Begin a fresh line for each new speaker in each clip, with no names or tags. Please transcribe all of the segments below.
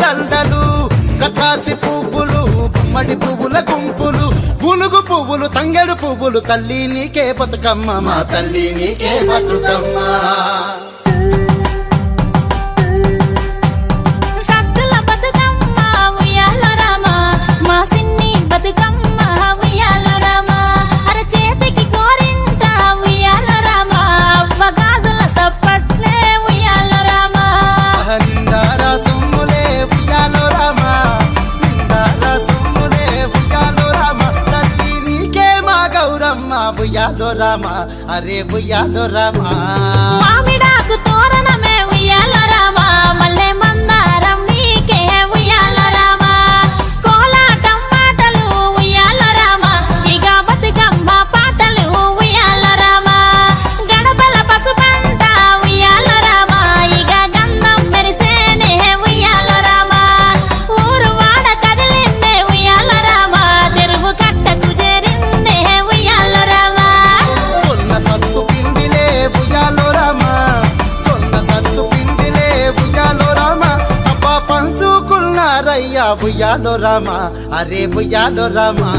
దండలు కటాసి పువ్వులు గుమ్మడి పువ్వుల గుంపులు గునుగు పువ్వులు తంగెడు పువ్వులు తల్లి నీకే బతుకమ్మ మా తల్లి నీకే బతుకమ్మ.
సద్దుల బతుకమ్మ ఉయ్యాల రామ మా సిన్ని బతుకమ్మ. రామ
అరే ఉయ్యాలో రామ.
మామిడాకు తోరణమే ఉయ్యాలో రామా
అరే ఉయ్యాలో రామా.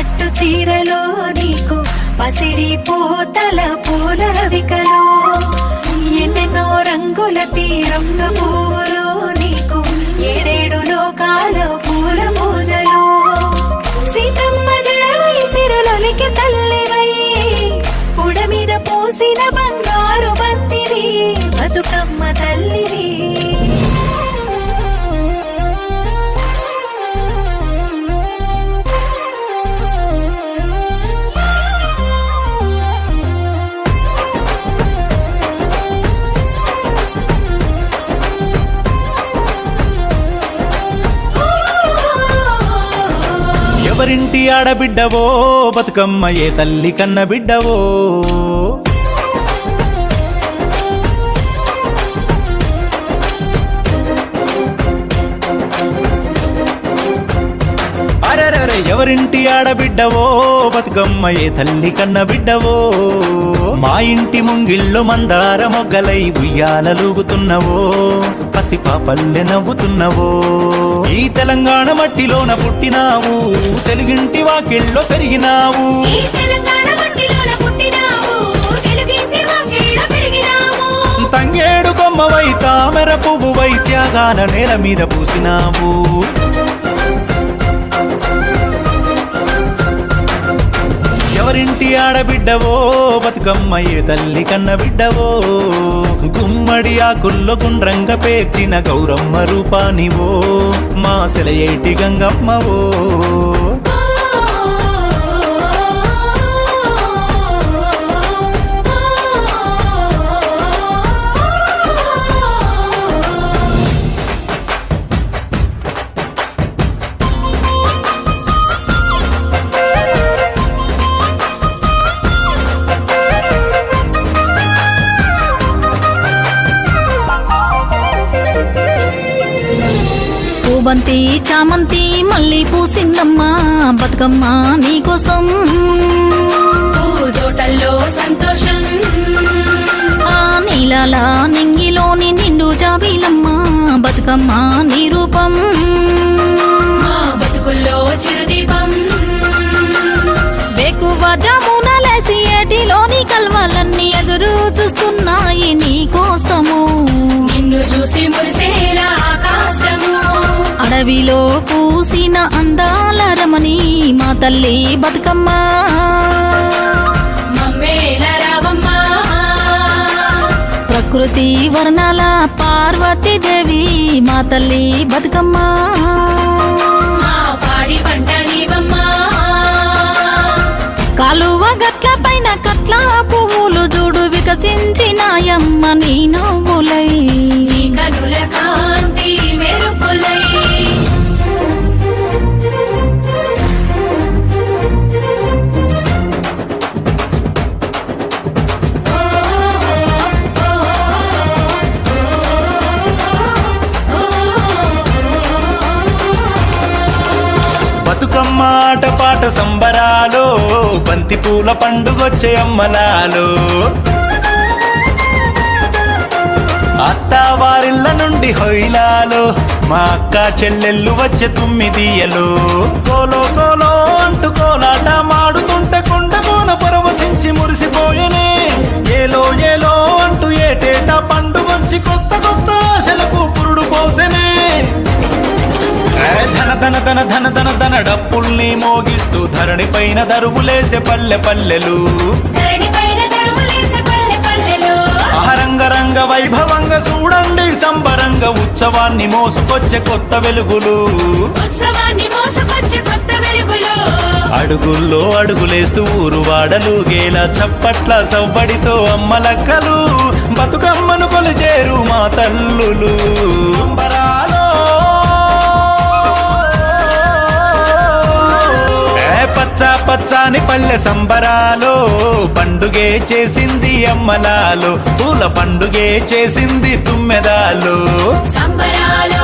పట్టు
చీరలో నీకు పసిడి పూతల పూల రవికలో ఎన్నెన్నో రంగుల తీరంగ పువ్వులు నీకు ఏడేడు లోకాల పూల పూజలో. సీతమ్మ జడవై సిరులొలికి తల్లివై పుడ మీద పోసిన బంగారు బంతివి బతుకమ్మ తల్లివి.
ఎవరింటి ఆడబిడ్డవో బతుకమ్మ ఏ తల్లి కన్న బిడ్డవో అరెరరే ఎవరింటి ఆడబిడ్డవో బతుకమ్మ ఏ తల్లి కన్న బిడ్డవో మా ఇంటి ముంగిళ్ళు మందార మొగ్గలై ఉయ్యాలలుగుతున్నవో పసిపాపల్లె నవ్వుతున్నవో. ఈ తెలంగాణ మట్టిలోన పుట్టినావు. తెలుగింటి
వాకిళ్ళ పెరిగినావు.
తంగేడు కొమ్మవై తామెర పువ్వువై త్యాగాల నేల మీద పూసినావు. ఎవరింటి ఆడబిడ్డవో? బతుకమ్మయ్యే తల్లి కన్న బిడ్డవో గుమ్మడి ఆకుల్లో గుండ్రంగ పేర్చిన గౌరమ్మ రూపానివో? మా సెలయేటి గంగమ్మవో?
పూబంతి చామంతి మళ్ళీ పూసిందమ్మా బతుకమ్మ నీకోసం
సంతోషం.
నీలాల నింగిలోని నిండు జాబీలమ్మ బతుకమ్మ నీ రూపం.
మా బతుకుల్లో చిరుదీపం.
బేకువ జమునలేసి ఏటిలోని కల్వలన్నీ ఎదురు చూస్తున్నాయి నీ కోసము.
నిన్ను చూసి మురిసేలా
అడవిలో పూసిన అందాల రమణి మా తల్లి బతుకమ్మ. ప్రకృతి వర్ణాల పార్వతీ దేవి మా తల్లి బతుకమ్మ. కాలువ గట్ల పైన కట్ల పువ్వులు చూడు వికసించినాయమ్మ నీ నవ్వులై
ఆట పాట సంబరాలో బంతి పూల పండుగొచ్చే అమ్మలాలో. అత్త వారిళ్ళ నుండి హొయిలాలో మా అక్క చెల్లెళ్ళు వచ్చే తుమ్మిదియలో. కోలో కోలో అంటూ కోలాట మాడుతుంటే కొండ కోన పరవశించి మురిసిపోయనే. ఏలో ఏలో అంటూ ఏటేటా పండుగొచ్చి కొత్త కొత్త ఆశలకు పురుడు పోసెనే ధన ధన ధన ధన ధన డప్పుల్ని మోగిస్తూ ధరణి పైన దరువులేసే పల్లె పల్లెలు.
ధరణి పైన దరువులేసే పల్లె పల్లెలో.
ఆహరంగ రంగ వైభవంగా చూడండి సంబరంగ ఉత్సవాన్ని మోసుకొచ్చే కొత్త వెలుగులు.
ఉత్సవాన్ని మోసుకొచ్చే కొత్త వెలుగులో.
అడుగుల్లో అడుగులేస్తూ ఊరు వాడలు గేలా చప్పట్ల సవ్వడితో అమ్మలక్కలు బతుకమ్మను కొలిచేరు మా తల్లులు. సంబరాలో పచ్చాని పల్లె సంబరాలో పండుగే చేసింది అమ్మలాలో పూల పండుగే చేసింది తుమ్మెదాలో.
సంబరాలు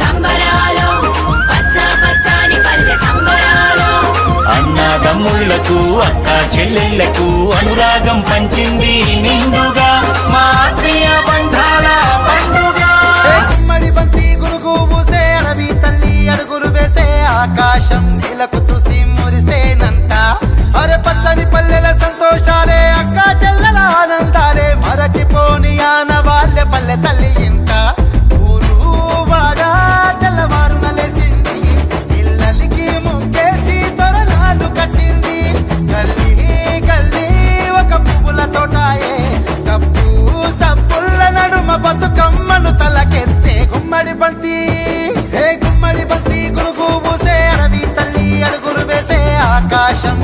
సంబరాలు పచ్చ పచ్చని పల్లె సంబరాలు.
అన్నదమ్ముళ్ళకు అక్క చెల్లెళ్ళకు అనురాగం పంచింది నిండుగా. మా ఆత్మీయ బంధాల పండుగ.
గుమ్మడి బంతి గురుగు పూసే అడవి తల్లి అడుగులు వేసే ఆకాశం నీలకు చూసి మురిసేనంట అరే పచ్చని పల్లెల సంతోషాలే. అక్క చెల్లెల ఆనందాలే. మరచిపోని ఆన వాళ్ళే పల్లె తల్లి ఇంట. ఊరు వాడ తెల్లవారున లేసింది ఇళ్ళకి ముగ్గేసి తొరలాలు కట్టింది. గల్లీ గల్లీ ఒక పువ్వుల తోటాయే. కప్పు సప్పుల్ల నడుమ బతుకమ్మను తలకెత్తే గుమ్మడి బంతి. హే గుమ్మడి బంతి గురుగు పూసే అడవి తల్లి అడుగులు వేసే ఆకాశం